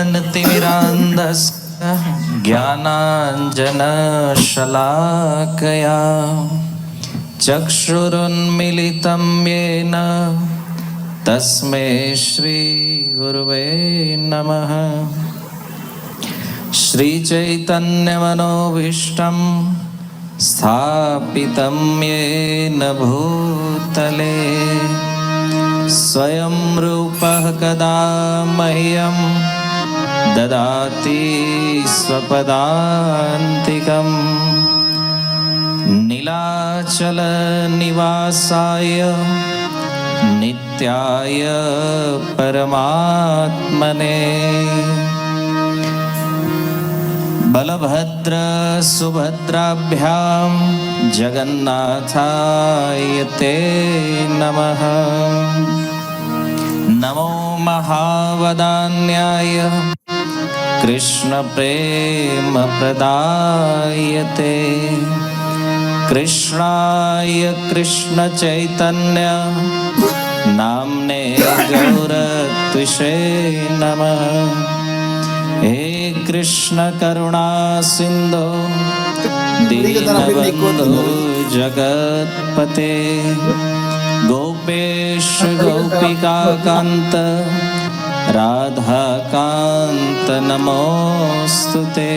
ज्ञानतिमिरान्धस्य ज्ञानाञ्जनशलाकया चक्षुरुन्मिलितं येन तस्मै श्रीगुरुवे नमः श्रीचैतन्यमनोभीष्टं स्थापितं येन भूतले स्वयं रूपः कदा मह्यम् ददाति स्वपदान्तिकम् नीलाचलनिवासाय नित्याय परमात्मने बलभद्र सुभद्राभ्यां जगन्नाथाय ते नमः नमो महावदान्याय कृष्णप्रेमप्रदायते कृष्णाय कृष्णचैतन्य नाम्ने गौरत्विषे नमः हे कृष्ण करुणा सिन्धो दीनबन्धु जगत्पते गोपेश गोपिकान्त राधाकान्त नमोऽस्तु ते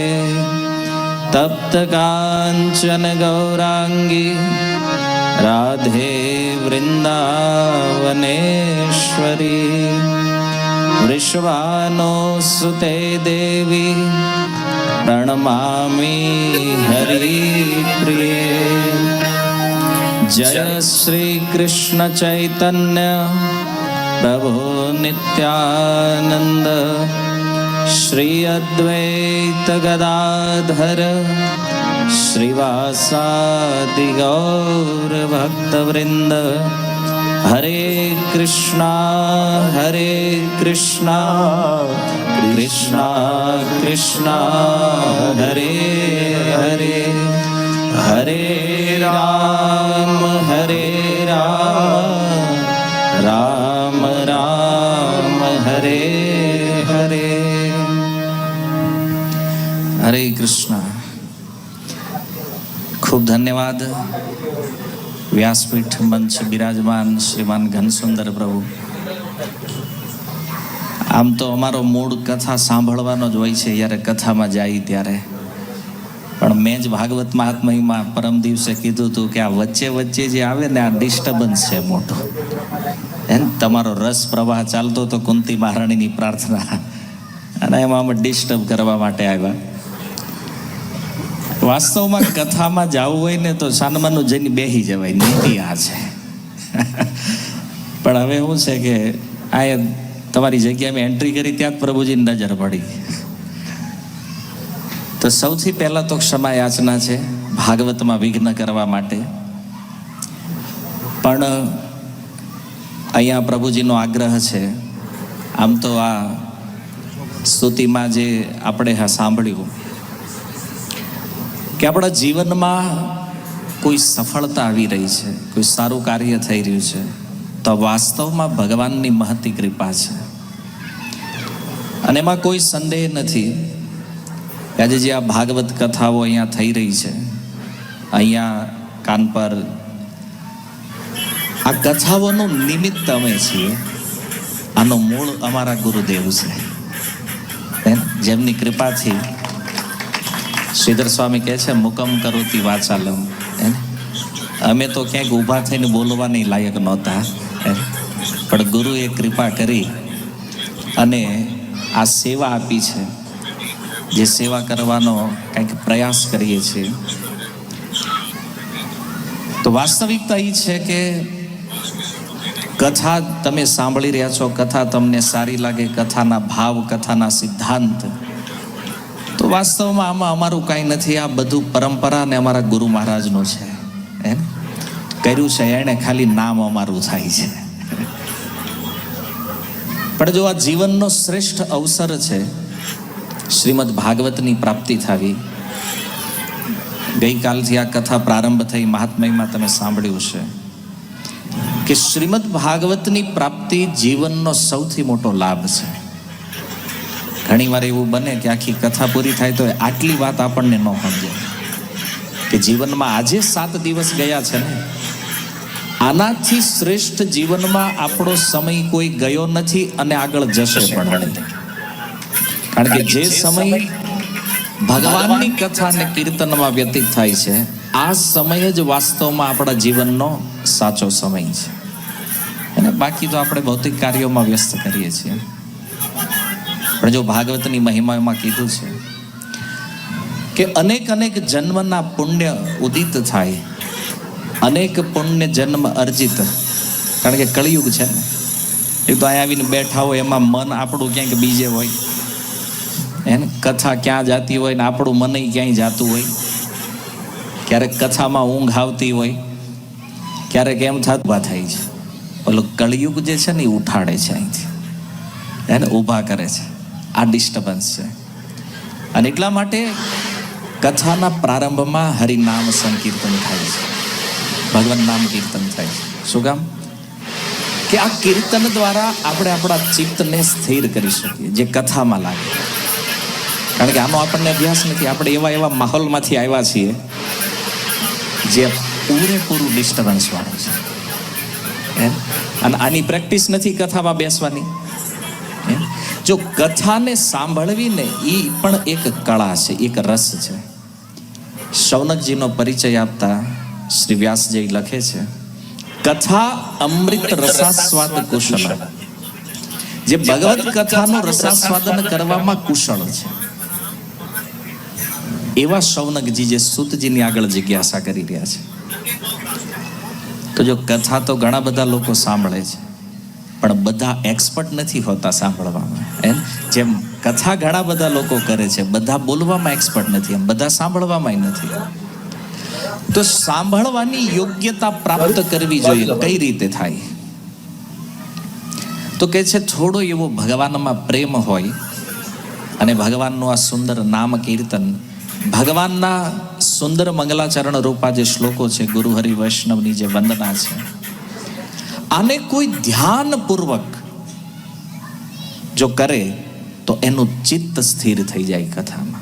तप्तकाञ्चन गौराङ्गी राधे वृन्दावनेश्वरी वृषभानुसुते देवी प्रणमामि हरिप्रिये जय श्रीकृष्णचैतन्य प्रभो नित्यानन्द श्री अद्वैत गदाधर श्रीवासादि गौरभक्तवृन्द हरे कृष्णा हरे कृष्णा कृष्णा कृष्णा हरे हरे हरे राम हरे राम राम રામ, હરે હરે. હરે કૃષ્ણ. ખૂબ ધન્યવાદ. વ્યાસપીઠ મંચ બિરાજમાન શ્રીમાન ઘનસુંદર પ્રભુ. આમ તો અમારો મૂળ કથા સાંભળવાનો જ હોય છે, જ્યારે કથામાં જાય ત્યારે. પણ મેં જ ભાગવત મહાત્મયમાં પરમ દિવસે કીધું હતું કે આ વચ્ચે વચ્ચે જે આવે ને, આ ડિસ્ટર્બન્સ છે મોટું. તમારો રસ પ્રવાહ ચાલતો તો કુંતી મહારાણીની પ્રાર્થના. અને એમાં અમે ડિસ્ટર્બ કરવા માટે આવ્યા. વાસ્તવમાં કથામાં જવું હોય ને તો સાનમાનું જઈને બેસી જવાય. નીતિ આ છે. પણ હવે શું છે કે આ તમારી જગ્યાએ એન્ટ્રી કરી ત્યાં જ પ્રભુજીની નજર પડી. તો સૌથી પહેલા તો ક્ષમા યાચના છે, ભાગવતમાં વિઘ્ન કરવા માટે. પણ અહીંયા પ્રભુજીનો આગ્રહ છે. આમ તો આ સ્તુતિમાં જે આપણે સાંભળ્યું કે આપણા જીવનમાં કોઈ સફળતા આવી રહી છે, કોઈ સારું કાર્ય થઈ રહ્યું છે, તો વાસ્તવમાં ભગવાનની મહતી કૃપા છે. અને એમાં કોઈ સંદેહ નથી આજે જે આ ભાગવત કથાઓ અહીંયા થઈ રહી છે, અહીંયા કાન પર આ કથાઓનું નિમિત્ત અમે છીએ આનો મૂળ અમારા ગુરુદેવ છે જેમની કૃપાથી શ્રીધર સ્વામી કહે છે, મુકમ કરોતી વાચાલમ? અમે તો ક્યાંક ઊભા થઈને બોલવાની લાયક નહોતા? પણ ગુરુએ કૃપા કરી અને આ સેવા આપી છે જે સેવા કરવાનો કંઈક પ્રયાસ કરીએ છીએ તો વાસ્તવિકતા એ છે કે કથા તમે સાંભળી રહ્યા છો, કથા તમને સારી લાગે, કથાના ભાવ, કથાના સિદ્ધાંત. તો વાસ્તવમાં આમાં અમારું કાંઈ નથી, આ બધું પરંપરા ને અમારા ગુરુ મહારાજનું છે. હે કર્યું છે, એણે ખાલી નામ અમારું થાય છે. પણ જો આ જીવનનો શ્રેષ્ઠ અવસર છે, શ્રીમદ ભાગવતની પ્રાપ્તિ થવી, ગઈકાલથી આ કથા પ્રારંભ થઈ, મહાત્મયમાં તમે સાંભળ્યું છે કે શ્રીમદ ભાગવતની પ્રાપ્તિ જીવનનો સૌથી મોટો લાભ છે. ઘણી વાર એવું બને કે આખી કથા પૂરી થાય તો આટલી વાત આપણને ન સમજે. કે જીવનમાં આજે સાત દિવસ ગયા છે ને. આનાથી શ્રેષ્ઠ જીવનમાં આપણો સમય કોઈ ગયો નથી અને આગળ જશે પણ કારણ કે જે સમય ભગવાનની કથા અને કીર્તનમાં વ્યતીત થાય છે આ સમય જ વાસ્તવમાં આપણા જીવનનો સાચો સમય છે. અને બાકી તો આપણે ભૌતિક કાર્યોમાં વ્યસ્ત કરીએ છીએ. પણ જો ભાગવતની મહિમામાં કીધું છે કે અનેક અનેક જન્મના પુણ્ય ઉદિત થાય. અનેક પુણ્ય જન્મ અર્જિત. કારણ કે કળિયુગ છે ને. એ તો અહીંયા આવીને બેઠા હોય એમાં મન આપણું ક્યાંક બીજે હોય. એને કથા ક્યાં જાતી હોય ને આપણું મન ક્યાંય જાતું હોય. ક્યારેક કથામાં ઊંઘ આવતી હોય, ક્યારેક એમ થતા થાય છે. ઓલો કળિયુગ જે છે ને એ ઉઠાડે છે અહીંથી. એને ઊભા કરે છે. આ ડિસ્ટર્બન્સ છે. અને એટલા માટે કથાના પ્રારંભમાં હરિનામ સંકીર્તન થાય છે. ભગવાન નામ કીર્તન થાય છે. શું કામ? કે આ કીર્તન દ્વારા આપણે આપણા ચિત્તને સ્થિર કરી શકીએ, જે કથામાં લાગે. કારણ કે આનો આપણને અભ્યાસ નથી. આપણે એવા એવા માહોલમાંથી આવ્યા છીએ જે પૂરેપૂરું ડિસ્ટર્બન્સ વાળું છે? અને આની પ્રેક્ટિસ નથી કથામાં બેસવાની. જો કથાને સાંભળવીને એ પણ એક કળા છે એક રસ છે. શૌનકજીનો પરિચય આપતા શ્રી વ્યાસજી લખે છે કથા અમૃત રસાસ્વાદ કુશળ. જે ભગવત કથાનો રસાસ્વાદન કરવામાં કુશળ છે. એવા શૌનકજી જે સુતજીની આગળ જિજ્ઞાસા કરી રહ્યા છે. તો જો કથા તો ઘણા બધા લોકો સાંભળે છે, પણ બધા એક્સપર્ટ નથી હોતા સાંભળવામાં. એમ? જેમ કથા ઘણા બધા લોકો કરે છે, બધા બોલવામાં એક્સપર્ટ નથી, એમ બધા સાંભળવામાં નથી. તો સાંભળવાની યોગ્યતા પ્રાપ્ત કરવી જોઈએ, કઈ રીતે થાય? તો કે છે, થોડો એવો ભગવાનમાં પ્રેમ હોય, અને ભગવાનનું આ સુંદર નામ કીર્તન ભગવાનના સુંદર મંગલાચરણ રૂપા જે શ્લોકો છે, ગુરુ હરિ વૈષ્ણવની જે વંદના છે, આને કોઈ ધ્યાનપૂર્વક જો કરે, તો એનું ચિત્ત સ્થિર થઈ જાય કથામાં.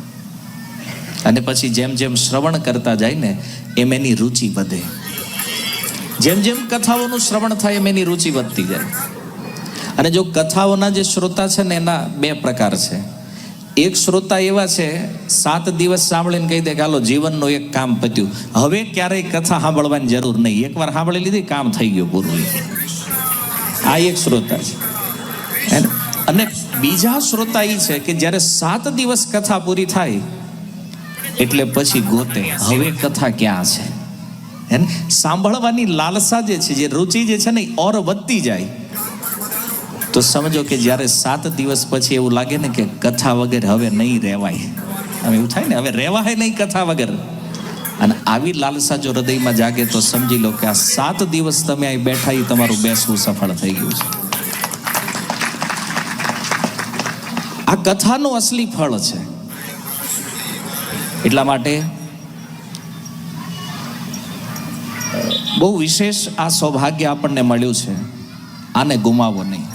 અને પછી જેમ જેમ શ્રવણ કરતા જાય ને, એમ એની રુચિ વધે. જેમ જેમ કથાઓનું શ્રવણ થાય, એમ એની રુચિ વધતી જાય. અને જો કથાઓના જે શ્રોતા છે ને, એના બે પ્રકાર છે. એક શ્રોતા એવા છે, સાત દિવસ સાંભળીને કહી દે કે, હાલો, જીવનનું એક કામ પત્યું. હવે ક્યારેય કથા સાંભળવાની જરૂર નહીં. એકવાર સાંભળી લીધી, કામ થઈ ગયું પૂરું આ એક શ્રોતા છે. અને બીજા શ્રોતા એ છે કે જ્યારે સાત દિવસ કથા પૂરી થાય, એટલે પછી ગોતે, હવે કથા ક્યાં છે? સાંભળવાની લાલસા જે છે, જે રુચિ જે છે ને ઓર વધતી જાય. તો સમજો કે જ્યારે સાત દિવસ પછી એવું લાગે ને કે કથા વગર હવે નહીં રહેવાય. આમ એવું થાય ને, હવે રહેવાય નહીં કથા વગર. અને આવી લાલસા જો હૃદયમાં જાગે તો સમજી લો કે આ સાત દિવસ તમે અહીં બેઠા એ તમારું બેસવું સફળ થઈ ગયું છે. આ કથાનું અસલી ફળ છે. એટલા માટે બહુ વિશેષ આ સૌભાગ્ય આપણને મળ્યું છે. આને ગુમાવો નહીં.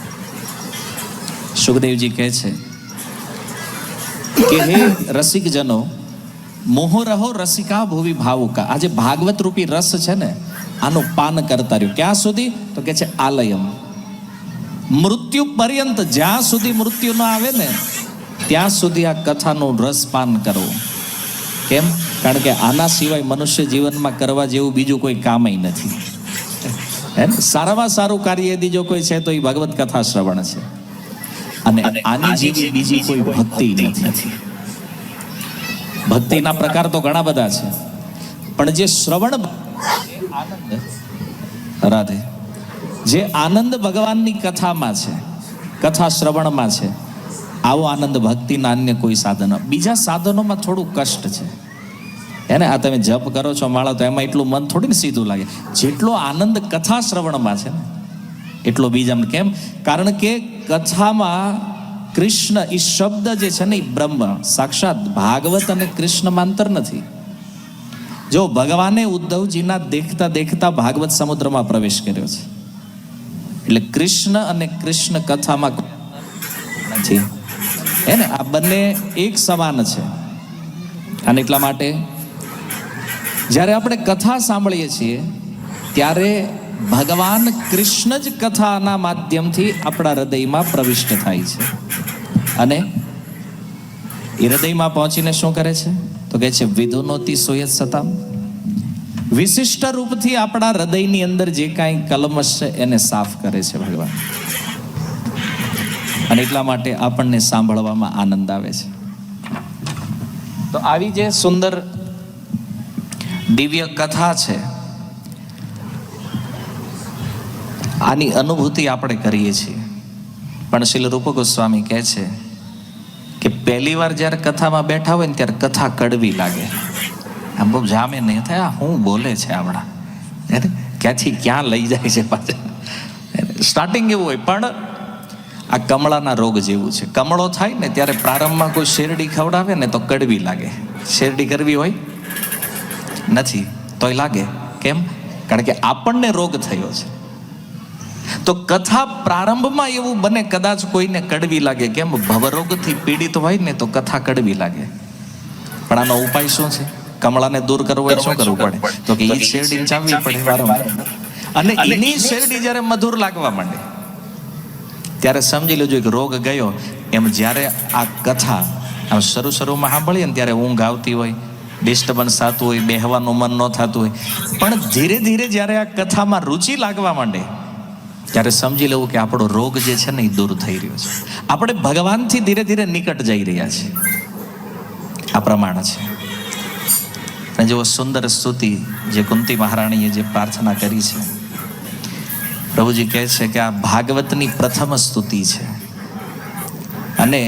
સુખદેવજી કહે છે કે હે રસિકજનો, મોહો રહો રસિકા ભૂવી ભાવુકા. આ જે ભાગવત રૂપી રસ છે ને, આનું પાન કરતા રહ્યું. ક્યાં સુધી? તો કે છે આલયમ. મૃત્યુ પર્યંત જ્યાં સુધી મૃત્યુ ન આવે ને, ત્યાં સુધી આ કથાનું રસ પાન કરવું. કેમ? કારણ કે આના સિવાય મનુષ્ય જીવનમાં કરવા જેવું બીજું કોઈ કામય નથી. સારામાં સારું કાર્ય જો કોઈ છે તો એ ભગવત કથા શ્રવણ છે. અને આની જેવી બીજી કોઈ ભક્તિ નથી. ભક્તિના પ્રકાર તો ઘણા બધા છે. પણ જે શ્રવણ આનંદ. રાધે. જે આનંદ ભગવાનની કથામાં છે, કથા શ્રવણમાં છે, આવો આનંદ ભક્તિના અન્ય કોઈ સાધનો. બીજા સાધનોમાં થોડું કષ્ટ છે. એને આ તમે જપ કરો છો માળા, તો એમાં એટલું મન થોડી ને સીધું લાગે. જેટલો આનંદ કથા શ્રવણમાં છે ને એટલો બીજામાં કેમ? કારણ કે કથામાં કૃષ્ણ એ શબ્દ જે છે ને એ બ્રહ્મ, સાક્ષાત ભાગવત અને કૃષ્ણમાં અંતર નથી. જો ભગવાને ઉદ્ધવજીના દેખતા દેખતા ભાગવત સમુદ્રમાં પ્રવેશ કર્યો છે. એટલે કૃષ્ણ અને કૃષ્ણ કથામાં નથી. હે ને? આ બંને એક સમાન છે. અને એટલા માટે જ્યારે આપણે કથા સાંભળીએ છીએ, ત્યારે ભગવાન કૃષ્ણ જ કથાના માધ્યમથી આપણા હૃદયમાં પ્રવિષ્ટ થાય છે. અને એ હૃદયમાં પહોંચીને શું કરે છે? તો કહે છે, વિધુનોતી સોયત સતામ. વિશિષ્ટ રૂપથી આપણા હૃદયની અંદર જે કાંઈ કલમશ છે એને સાફ કરે છે ભગવાન. અને એટલા માટે આપણને સાંભળવામાં આનંદ આવે છે. તો આવી જે સુંદર દિવ્ય કથા છે આની અનુભૂતિ આપણે કરીએ છીએ. પણ શીલ રૂપ ગોસ્વામી કહે છે કે પહેલી વાર જ્યારે કથામાં બેઠા હોય ને ત્યારે કથા કડવી લાગે. આમ બહુ જામે નહીં. થાય હું બોલે છે આપણા ક્યાંથી ક્યાં લઈ જાય છે પાછા? સ્ટાર્ટિંગ એવું હોય, પણ આ કમળાના રોગ જેવું છે. કમળો થાય ને ત્યારે પ્રારંભમાં કોઈ શેરડી ખવડાવે ને તો કડવી લાગે. શેરડી કરવી હોય? નથી. તોય લાગે. કેમ? કારણ કે આપણને રોગ થયો છે. તો કથા પ્રારંભમાં એવું બને કદાચ કોઈને કડવી લાગે. કેમ? ભવરોગથી પીડિત હોય ને તો કથા કડવી લાગે. પણ આનો ઉપાય શું છે? કમળાને દૂર કરવો હોય શું કરવું પડે? તો કે એ શેરડી ચાવવી પડે વારંવાર. અને એની શેરડી જ્યારે મધુર લાગવા માંડે ત્યારે સમજી લેજો કે રોગ ગયો. એમ જ્યારે આ કથા આમ શરૂ શરૂમાં સાંભળીએ ને ત્યારે ઊંઘ આવતી હોય ડિસ્ટર્બન્સ થતું હોય બેહવાનું મન ન થતું હોય. પણ ધીરે ધીરે જ્યારે આ કથામાં રુચિ લાગવા માંડે ત્યારે સમજી લેવું કે આપણો રોગ જે છે ને એ દૂર થઈ રહ્યો છે. આપણે ભગવાનથી ધીરે ધીરે નિકટ જઈ રહ્યા છીએ. આ પ્રમાણ છે. અને જેવો સુંદર સ્તુતિ જે કુંતી મહારાણીએ જે પ્રાર્થના કરી છે, પ્રભુજી કહે છે કે આ ભાગવતની પ્રથમ સ્તુતિ છે. અને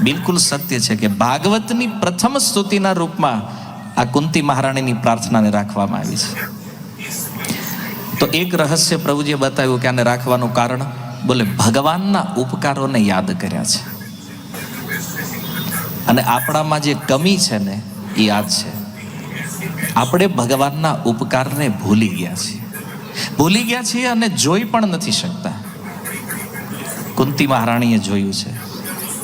બિલકુલ સત્ય છે કે ભાગવતની પ્રથમ સ્તુતિના રૂપમાં આ કુંતી મહારાણીની પ્રાર્થનાને રાખવામાં આવી છે. તો એક રહસ્ય પ્રભુજીએ બતાવ્યું કે આને રાખવાનું કારણ, બોલે, ભગવાનના ઉપકારોને યાદ કર્યા છે. અને આપણામાં જે કમી છે ને, એ યાદ છે. આપણે ભગવાનના ઉપકારને ભૂલી ગયા છીએ. ભૂલી ગયા છીએ અને જોઈ પણ નથી શકતા. કુંતી મહારાણીએ જોયું છે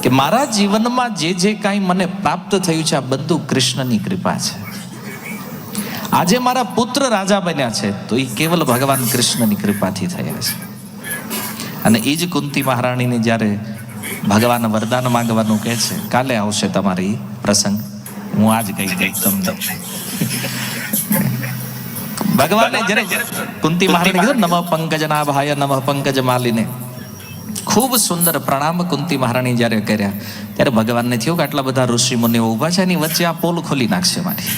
કે મારા જીવનમાં જે જે કાંઈ મને પ્રાપ્ત થયું છે, આ બધું કૃષ્ણની કૃપા છે. આજે મારા પુત્ર રાજા બન્યા છે, તો એ કેવલ ભગવાન કૃષ્ણની કૃપાથી થયા છે. અને એ જ કુંતી મહારાણીને જ્યારે ભગવાન વરદાન માંગવાનું કહે છે, કાલે આવશે તમારી પ્રસંગ. હું આજ કહી દઈશ તમને. ભગવાને જ્યારે કુંતી મહારાણી કીધું, નમઃ પંકજ નાભાય નમઃ પંકજ માલીને ખૂબ સુંદર પ્રણામ કુંતી મહારાણી જ્યારે કર્યા, ત્યારે ભગવાનને થયું કે આટલા બધા ઋષિ મુનિઓ ઊભા છે, એની વચ્ચે આ પોલ ખોલી નાખશે મારી.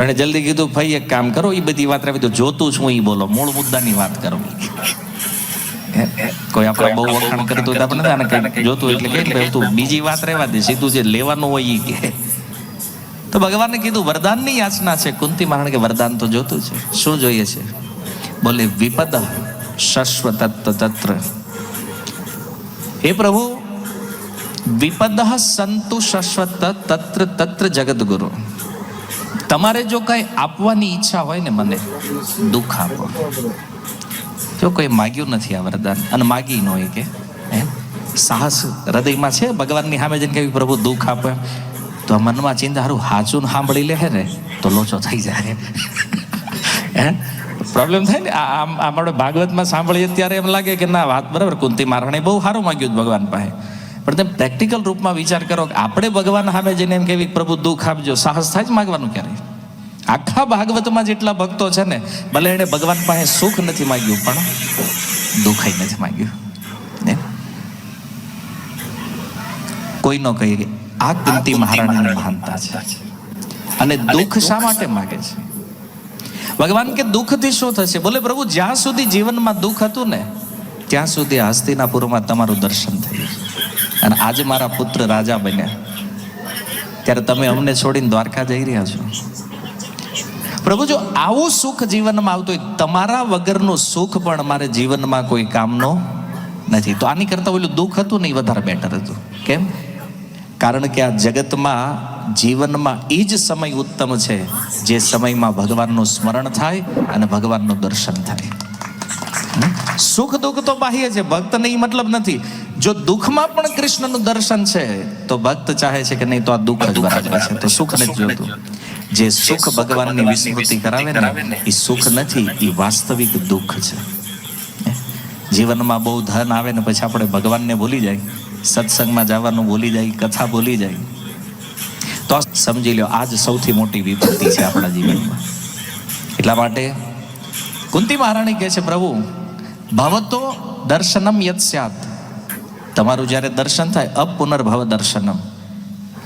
એણે જલ્દી કીધું ભાઈ એક કામ કરો એ બધી વાત રાખી તો જોતું છું એ બોલો. મૂળ મુદ્દાની વાત કરો. કોઈ આપણે બહુ વખાણ કરતું હોય આપણે આને કંઈક જોતું એટલે કે તું બીજી વાત રહેવા દે. સીધું જે લેવાનું હોય એ કે. તો ભગવાને કીધું વરદાનની યાચના છે. કુંતી મહારાણી કે વરદાન તો જોતું છે. શું જોઈએ છે? બોલે વિપદ શશ્વત તત્ર. હે પ્રભુ વિપદ સંતુ શશ્વત તત્ર તત્ર જગદગુરુ. તમારે જો કઈ આપવાની ઈચ્છા હોય ને મને, દુઃખ આપો. જો કોઈ માગ્યું નથી આ વરદાન, અને માગી ન હોય કે સાહસ હૃદયમાં છે ભગવાનની સામે જઈને કે પ્રભુ દુઃખ આપે? તો મનમાં ચિંતા હારું હાચું સાંભળી લે ને, તો લોચો થઈ જાય. હે? પ્રોબ્લેમ થાય ને આમ આપણે ભાગવતમાં સાંભળીએ ત્યારે એમ લાગે કે ના, વાત બરાબર કુંતી મહારાણી બહુ સારું માંગ્યું ભગવાન પાસે. પણ તમે પ્રેક્ટિકલ રૂપમાં વિચાર કરો કે આપણે ભગવાન સામે જઈને એમ કેવી પ્રભુ દુઃખ આપજો સાહસ થાય જ માગવાનું ક્યારે? આખા ભાગવતમાં જેટલા ભક્તો છે ને ભલે એણે ભગવાન પાસે સુખ નથી માંગ્યું પણ દુઃખ નથી માગ્યું? કોઈ ન કહીએ કે આ કુંતી મહારાણીની મહાનતા છે. અને દુઃખ શા માટે માગે છે? ભગવાન કે દુઃખથી શું થશે? બોલે પ્રભુ જ્યાં સુધી જીવનમાં દુઃખ હતું ને ત્યાં સુધી હસ્તિનાપુરમાં તમારું દર્શન થયું અને આજે મારા પુત્ર રાજા બન્યા. ત્યારે તમે અમને છોડીને દ્વારકા જઈ રહ્યા છો. પ્રભુ, જો આવું સુખ જીવનમાં આવતું હોય, તમારા વગરનું સુખ પણ મારે જીવનમાં કોઈ કામનો નથી. તો આની કરતાં ઓલું દુઃખ હતું ને એ વધારે બેટર હતું. કેમ? કારણ કે આ જગતમાં જીવનમાં એ જ સમય ઉત્તમ છે, જે સમયમાં ભગવાનનું સ્મરણ થાય અને ભગવાનનું દર્શન થાય. સુખ દુઃખ તો બાહ્ય છે, ભક્તને એ મતલબ નથી. જો દુઃખમાં પણ કૃષ્ણનું દર્શન છે, તો ભક્ત ચાહે છે કે નહીં, તો આ દુઃખ જ બરાબર છે. તો સુખ નથી જોતું. જે સુખ ભગવાનની વિસ્મૃતિ કરાવે ને એ સુખ નથી એ વાસ્તવિક દુઃખ છે. જીવનમાં બહુ ધન આવે ને, પછી આપણે ભગવાનને ભૂલી જાય. સત્સંગમાં જવાનું ભૂલી જાય, કથા ભૂલી જાય. તો સમજી લો આજ સૌથી મોટી વિપત્તિ છે આપણા જીવનમાં. એટલા માટે કુંતી મહારાણી કહે છે, પ્રભુ, ભવતો દર્શનમ યત સ્યાત તમારું જ્યારે દર્શન થાય અપુનર્ભવ દર્શનમ.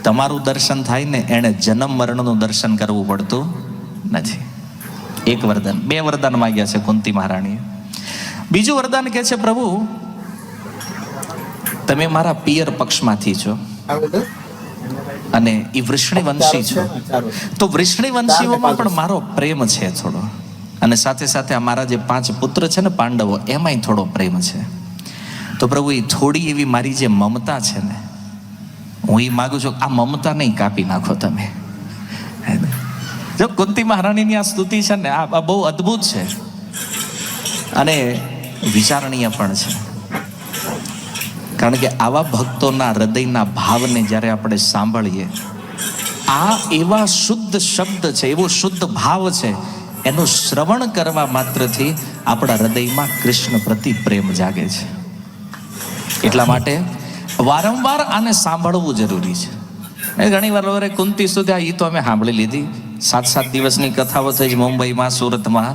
તમારું દર્શન થાય ને એણે જન્મ મરણનું દર્શન કરવું પડતું નથી. એક વરદાન, બે વરદાન માંગ્યા છે કુંતી મહારાણીએ. બીજું વરદાન કહે છે, પ્રભુ, તમે મારા પિયર પક્ષમાંથી છો. અને એ વૃષ્ણી વંશી છો. તો વૃષ્ણિ વંશીઓમાં પણ મારો પ્રેમ છે થોડો. અને સાથે સાથે આ મારા જે પાંચ પુત્ર છે ને પાંડવો, એમાંય થોડો પ્રેમ છે. તો પ્રભુ, એ થોડી એવી મારી જે મમતા છે ને, હું એ માગું છું આ મમતા નહીં કાપી નાખો તમે. જો કુંતી મહારાણીની આ સ્તુતિ છે ને આ બહુ અદ્ભુત છે. અને વિચારણીય પણ છે. કારણ કે આવા ભક્તોના હૃદયના ભાવને જ્યારે આપણે સાંભળીએ, આ એવા શુદ્ધ શબ્દ છે, એવો શુદ્ધ ભાવ છે, એનું શ્રવણ કરવા માત્રથી આપણા હૃદયમાં કૃષ્ણ પ્રતિ પ્રેમ જાગે છે. એટલા માટે વારંવાર આને સાંભળવું જરૂરી છે. એ ઘણી વાર વરે કુંતી સુધી આ એ તો અમે સાંભળી લીધી. સાત સાત દિવસની કથાઓ થઈ જ મુંબઈમાં, સુરતમાં.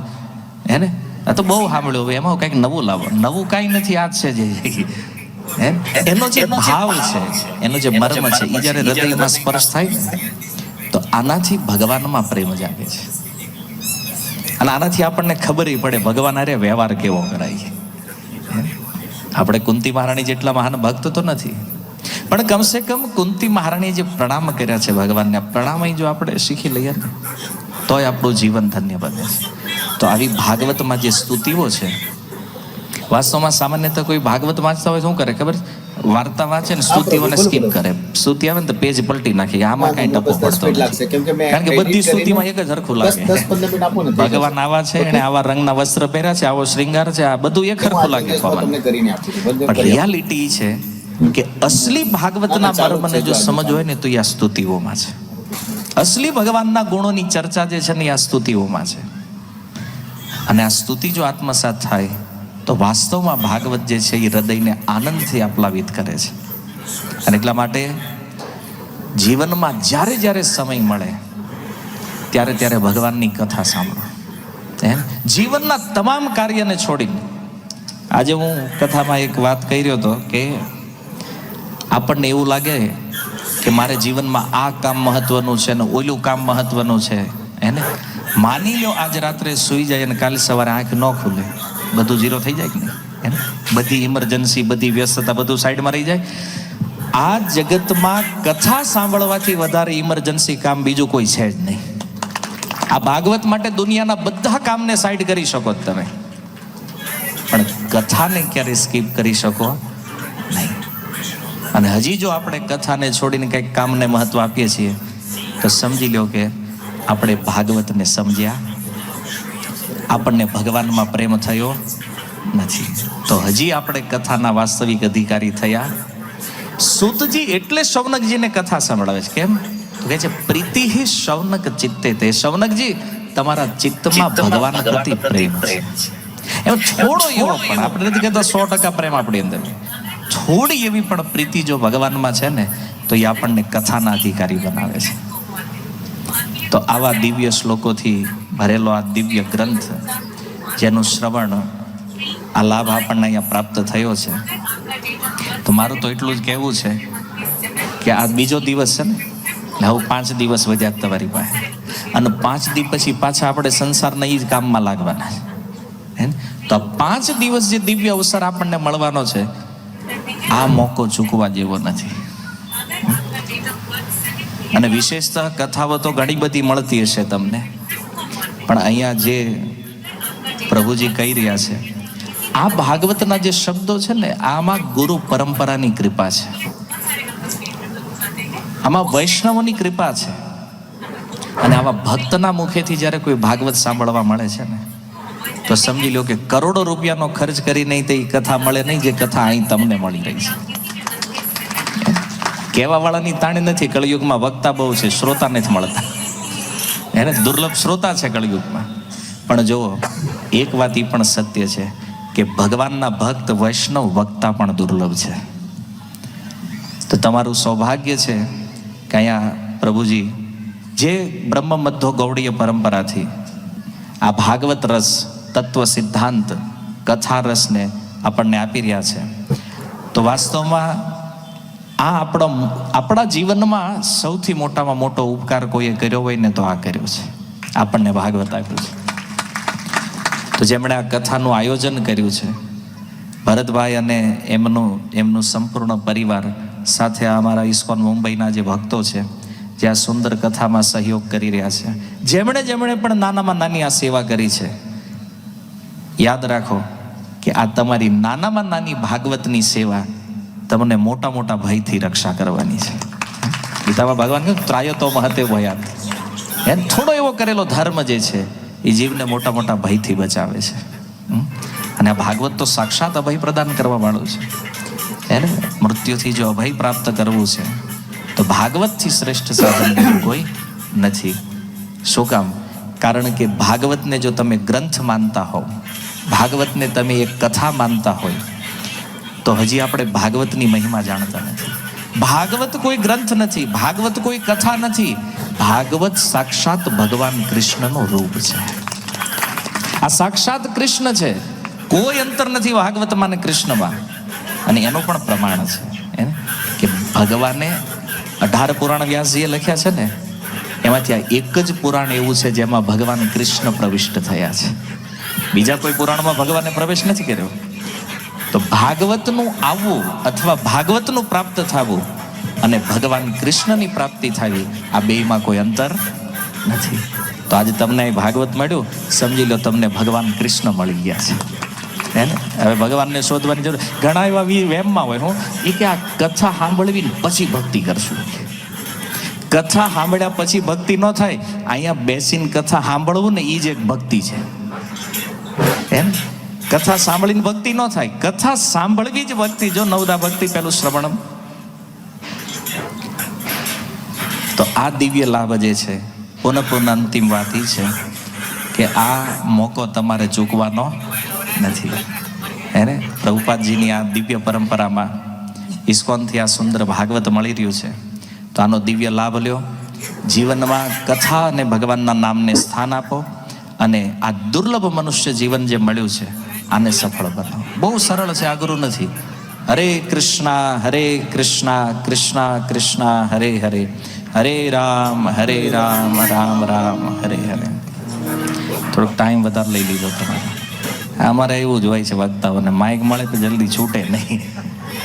હે ને? આ તો બહુ સાંભળ્યું એમાં કંઈક નવું લાવો. નવું કાંઈ નથી, આ છે જે એનો જે ભાવ છે, એનો જે મર્મ છે એ જ્યારે હૃદયમાં સ્પર્શ થાય તો આનાથી ભગવાનમાં પ્રેમ જાગે છે. અને આનાથી આપણને ખબર પડે, ભગવાન અરે વ્યવહાર કેવો કરાય હે? આપણે કુંતી મહારાણી જેટલા મહાન ભક્ત તો નથી પણ કમસે કમ કુંતી મહારાણીએ જે પ્રણામ કર્યા છે ભગવાનને પ્રણામ જો આપણે શીખી લઈએ ને, તોય આપણું જીવન ધન્ય બને છે તો આવી ભાગવતમાં જે સ્તુતિઓ છે, વાસ્તવમાં સામાન્યતઃ કોઈ ભાગવત વાંચતા હોય શું કરે ખબર છે? વાર્તા વાંચે ને સ્તુતિઓને સ્કીપ કરે. સ્તુતિ આવે ને તો પેજ પલટી નાખે આમાં કઈ ટપો પડતો કારણ કે બધી સ્તુતિમાં એક જ હરખું લાગે. ભગવાન આવા છે એને આવા રંગના વસ્ત્ર પહેર્યા છે આવો શ્રૃંગાર છે આ બધું એક હરખું લાગે પણ રિયાલિટી છે. કે અસલી ભાગવતના મર્મને જો સમજ હોય ને તો એ આ સ્તુતિઓમાં છે. અસલી ભગવાનના ગુણોની ચર્ચા જે છે ને એ આ સ્તુતિઓમાં છે. અને આ સ્તુતિ જો આત્મસાત થાય તો વાસ્તવમાં ભાગવત જે છે એ હૃદયને આનંદથી આપ્લાવિત કરે છે. અને એટલા માટે જીવનમાં જ્યારે જ્યારે સમય મળે, ત્યારે ત્યારે ભગવાનની કથા સાંભળો. એમ? જીવનના તમામ કાર્યને છોડીને. આજે હું કથામાં એક વાત કહી રહ્યો હતો કે આપણને એવું લાગે કે મારે જીવનમાં આ કામ મહત્વનું છે ને ઓલું કામ મહત્વનું છે. એને માની લો આજ રાત્રે સૂઈ જાય અને કાલે સવારે આંખ ન ખુલે. બધું ઝીરો થઈ જાય કે નહીં? બધી ઇમરજન્સી બધી વ્યસ્તતા બધું સાઈડમાં રહી જાય. આ જગતમાં કથા સાંભળવાથી વધારે ઇમરજન્સી કામ બીજું કોઈ છે જ નહીં. આ ભાગવત માટે દુનિયાના બધા કામને સાઈડ કરી શકો તમે. પણ કથાને ક્યારે સ્કીપ કરી શકો? નહીં. અને હજી જો આપણે કથાને છોડીને કંઈક કામને મહત્વ આપીએ છીએ, તો સમજી લો કે આપણે ભાગવતને સમજ્યા આપણને ભગવાનમાં પ્રેમ થયો નથી. તો હજી આપણે કથાના વાસ્તવિક અધિકારી થયા. સુતજી એટલે શૌનકજીને કથા સંભળાવે છે. કેમ? કહે છે પ્રીતિ હિ શૌનક ચિત્તે તે. શૌનકજી તમારા ચિત્તમાં ભગવાન પ્રતિ પ્રેમ છે. એમ થોડો એવો પણ આપણે નથી કહેતા સો ટકા પ્રેમ આપણી અંદર. થોડી એવી પણ પ્રીતિ જો ભગવાનમાં છે ને તો એ આપણને કથાના અધિકારી બનાવે છે. તો આવા દિવ્ય શ્લોકોથી ભરેલો આ દિવ્ય ગ્રંથ, જેનું શ્રવણ આ લાભ આપણને અહીંયા પ્રાપ્ત થયો છે. તો મારું તો એટલું જ કહેવું છે કે આ બીજો દિવસ છે ને આવું પાંચ દિવસ વધ્યા તમારી પાસે. અને પાંચ દિવસ પછી પાછા આપણે સંસારના એ જ કામમાં લાગવાના છે? તો પાંચ દિવસ જે દિવ્ય અવસર આપણને મળવાનો છે, આ મોકો ચૂકવા જેવો નથી. અને વિશેષતઃ કથાઓ તો ઘણી બધી મળતી હશે તમને. પણ અહીંયા જે પ્રભુજી કહી રહ્યા છે, આ ભાગવતના જે શબ્દો છે ને, આમાં ગુરુ પરંપરાની કૃપા છે. આમાં વૈષ્ણવોની કૃપા છે. અને આવા ભક્તના મુખેથી જ્યારે કોઈ ભાગવત સાંભળવા મળે છે ને, તો સમજી લો કે કરોડો રૂપિયાનો ખર્ચ કરી નહીં તે કથા મળે નહીં, જે કથા અહીં તમને મળી રહી છે. કહેવા વાળાની તાણી નથી, કળિયુગમાં વક્તા બહુ છે, શ્રોતા નથી મળતા. એને દુર્લભ શ્રોતા છે કળિયુગમાં. પણ જુઓ, એક વાત એ પણ સત્ય છે કે ભગવાનના ભક્ત વૈષ્ણવ વક્તા પણ દુર્લભ છે. તો તમારું સૌભાગ્ય છે કે અહીંયા પ્રભુજી, જે બ્રહ્મ મધ્યો ગૌડીય પરંપરાથી આ ભાગવત રસ, તત્વ સિદ્ધાંત, કથા રસને આપણને આપી રહ્યા છે. તો વાસ્તવમાં આ આપણો આપણા જીવનમાં સૌથી મોટામાં મોટો ઉપકાર કોઈએ કર્યો હોય ને તો આ કર્યો છે. આપણને ભાગવત આપ્યું છે. તો જેમણે આ કથાનું આયોજન કર્યું છે, ભરતભાઈ અને એમનું એમનું સંપૂર્ણ પરિવાર સાથે અમારા ઇસ્કોન મુંબઈના જે ભક્તો છે, જે આ સુંદર કથામાં સહયોગ કરી રહ્યા છે. જેમણે જેમણે પણ નાનામાં નાની આ સેવા કરી છે. યાદ રાખો કે આ તમારી નાનામાં નાની ભાગવતની સેવા તમને મોટા મોટા ભયથી રક્ષા કરવાની છે. ગીતામાં ભગવાન કહ્યું ત્રાયો તો મહતે ભયાત એમ થોડો એવો કરેલો ધર્મ જે છે, એ જીવને મોટા મોટા ભયથી બચાવે છે. અને આ ભાગવત તો સાક્ષાત અભય પ્રદાન કરવા વાળું છે. એને મૃત્યુથી જો અભય પ્રાપ્ત કરવું છે, તો ભાગવતથી શ્રેષ્ઠ સાધન કોઈ નથી. શું કામ? કારણ કે ભાગવતને જો તમે ગ્રંથ માનતા હો ભાગવતને તમે એક કથા માનતા હોય તો હજી આપણે ભાગવતની મહિમા જાણતા નથી. ભાગવત કોઈ ગ્રંથ નથી, ભાગવત કોઈ કથા નથી. ભાગવત સાક્ષાત ભગવાન કૃષ્ણનો રૂપ છે. આ સાક્ષાત કૃષ્ણ છે. કોઈ અંતર નથી ભાગવતમાં ને કૃષ્ણમાં. અને એનું પણ પ્રમાણ છે. કે ભગવાને અઢાર પુરાણ વ્યાસજીએ લખ્યા છે ને એમાંથી આ એક જ પુરાણ એવું છે જેમાં ભગવાન કૃષ્ણ પ્રવિષ્ટ થયા છે. બીજા કોઈ પુરાણમાં ભગવાને પ્રવેશ નથી કર્યો? ભાગવતનું આવવું અથવા ભાગવતનું પ્રાપ્ત થવું અને ભગવાન કૃષ્ણની પ્રાપ્તિ થવી, આ બેયમાં કોઈ અંતર નથી. તો આજે તમને ભાગવત મળ્યું. સમજી લો, તમને ભગવાન કૃષ્ણ મળી ગયા છે. હે હવે ભગવાનને શોધવાની જરૂર. ઘણા એવા વેમમાં હોય, હું. એ કે આ કથા સાંભળવી પછી ભક્તિ કરશું. કથા સાંભળ્યા પછી ભક્તિ ન થાય, અહીંયા બેસીને કથા સાંભળવું ને એ જ એક ભક્તિ છે. એમ કથા સાંભળીને ભક્તિ ન થાય. કથા સાંભળવી જ ભક્તિ, જો નવદા ભક્તિ પેલું શ્રવણમ. તો આ દિવ્ય લાભ જે છે પુનઃ પુનઃ અંતિમ વાત એ છે કે આ મોકો તમારે ચૂકવાનો નથી. હેને પ્રભુપાદજીની આ દિવ્ય પરંપરામાં ઇસ્કોનથી આ સુંદર ભાગવત મળી રહ્યું છે. તો આનો દિવ્ય લાભ લ્યો. જીવનમાં કથા અને ભગવાનના નામને સ્થાન આપો અને આ દુર્લભ મનુષ્ય જીવન જે મળ્યું છે આને સફળ બનાવો. બહુ સરળ છે અઘરું નથી. હરે કૃષ્ણ હરે કૃષ્ણ કૃષ્ણ કૃષ્ણ, હરે હરે. હરે રામ હરે રામ રામ રામ, હરે હરે. થોડોક ટાઈમ વધારે લઈ લીધો તમારે. અમારે એવું જ હોય છે વક્તાઓને, માઇક મળે તો જલ્દી છૂટે નહીં.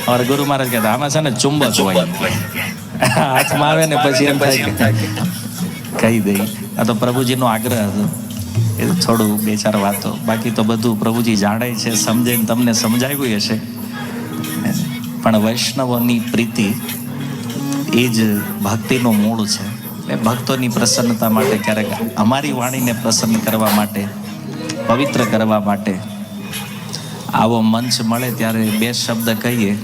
અમારે ગુરુ મહારાજ કહેતા, આમાં છે ને ચુંબક હોય. હાથમાં આવે ને પછી એમ થાય કહી દઈ આ તો પ્રભુજીનો આગ્રહ હતો. એ થોડું બે ચાર વાતો. બાકી તો બધું પ્રભુજી જાણે છે સમજે તમને સમજાવ્યું હશે. પણ વૈષ્ણવોની પ્રીતિ એ જ ભક્તિનું મૂળ છે. એટલે ભક્તોની પ્રસન્નતા માટે ક્યારેક અમારી વાણીને પ્રસન્ન કરવા માટે, પવિત્ર કરવા માટે આવો મંચ મળે ત્યારે બે શબ્દ કહીએ.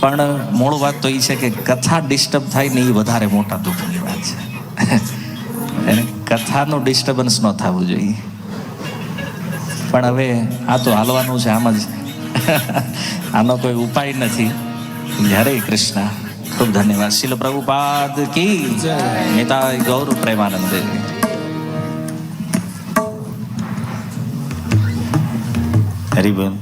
પણ મૂળ વાત તો એ છે કે કથા ડિસ્ટર્બ થાય ને એ વધારે મોટા દુઃખની વાત છે. એને કથાનું ડિસ્ટર્બન્સ ન થવું જોઈએ. પણ હવે આ તો હાલવાનું છે, આમ જ. આનો કોઈ ઉપાય નથી. હરે કૃષ્ણ. ખૂબ ધન્યવાદ. શિલ પ્રભુપાદ કી નેતા ગૌર પ્રેમાનંદ. હરિબોલ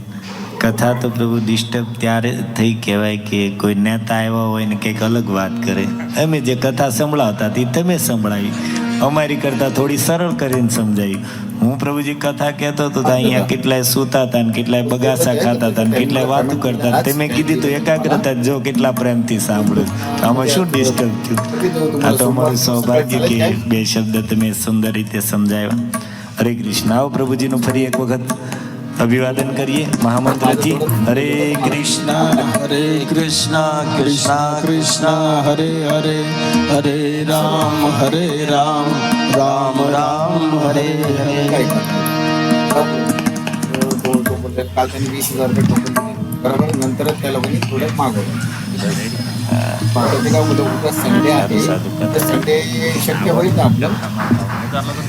કથા તો પ્રભુ ડિસ્ટર્બ ત્યારે થઈ કહેવાય કે કોઈ નેતા આવ્યા હોય ને કંઈક અલગ વાત કરે. અમે જે કથા સંભળાવતા હતી તમે સંભળાવી. અમારી કરતાં થોડી સરળ કરીને સમજાવી હું પ્રભુજી કથા કહેતો હતો, તો અહીંયા કેટલાય સૂતા હતા ને કેટલાય બગાસા ખાતા હતા ને કેટલાય વાતો કરતા તે તમે કીધી, તો એકાગ્રતા જો કેટલા પ્રેમથી સાંભળો. આમાં શું ડિસ્ટર્બ થયું? આ તો અમારું સૌભાગ્ય કે બે શબ્દ તમે સુંદર રીતે સમજાવ્યા હરે કૃષ્ણ. આવો પ્રભુજીનું ફરી એક વખત અભિવાદન કરીએ મહામંત્રથી હરે કૃષ્ણ હરે કૃષ્ણ કૃષ્ણ કૃષ્ણ હરે હરે હરે રામ હરે રામ રામ રામ હરે હરે काल त्यांनी वीस हजार रुपये टोकन दिले बरोबर नंतरच त्या लोकांनी थोडे मागवलं बाकीचे काय होतं उद्या संडे आहे तर संडे शक्य होईल का आपलं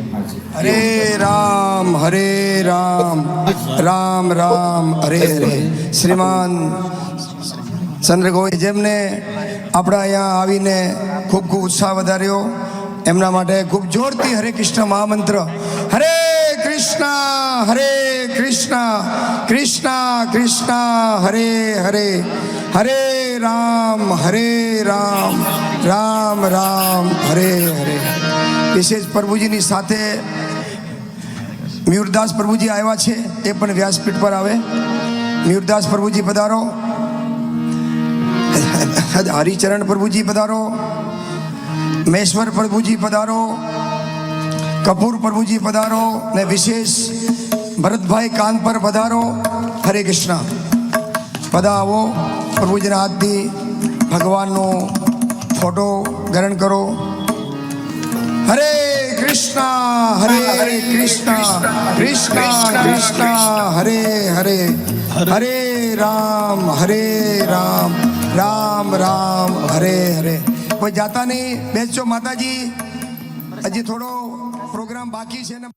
હરે રામ હરે રામ રામ રામ હરે હરે શ્રીમાન ચંદ્રગોઈ જેમને આપણા અહીંયા આવીને ખૂબ ખૂબ ઉત્સાહ વધાર્યો, એમના માટે ખૂબ જોરથી હરે કૃષ્ણ મહામંત્ર. હરે કૃષ્ણ હરે કૃષ્ણ કૃષ્ણ કૃષ્ણ, હરે હરે. હરે રામ હરે રામ રામ રામ, હરે હરે. વિશેષ પ્રભુજીની સાથે મ્યુરદાસ પ્રભુજી આવ્યા છે, એ પણ વ્યાસપીઠ પર આવે. મયુરદાસ પ્રભુજી પધારો. હરિચરણ પ્રભુજી પધારો. મેશ્વર પ્રભુજી પધારો. કપૂર પ્રભુજી પધારો ને વિશેષ ભરતભાઈ કાન પર પધારો. હરે કૃષ્ણ. પધાવો. પ્રભુજીના હાથથી ભગવાનનો ફોટો ગ્રહણ કરો. હરે કૃષ્ણ હરે કૃષ્ણ કૃષ્ણ કૃષ્ણ હરે હરે હરે રામ હરે રામ રામ રામ હરે હરે કોઈ જાતા નહીં બેસજો માતાજી હજી થોડો પ્રોગ્રામ બાકી છે ને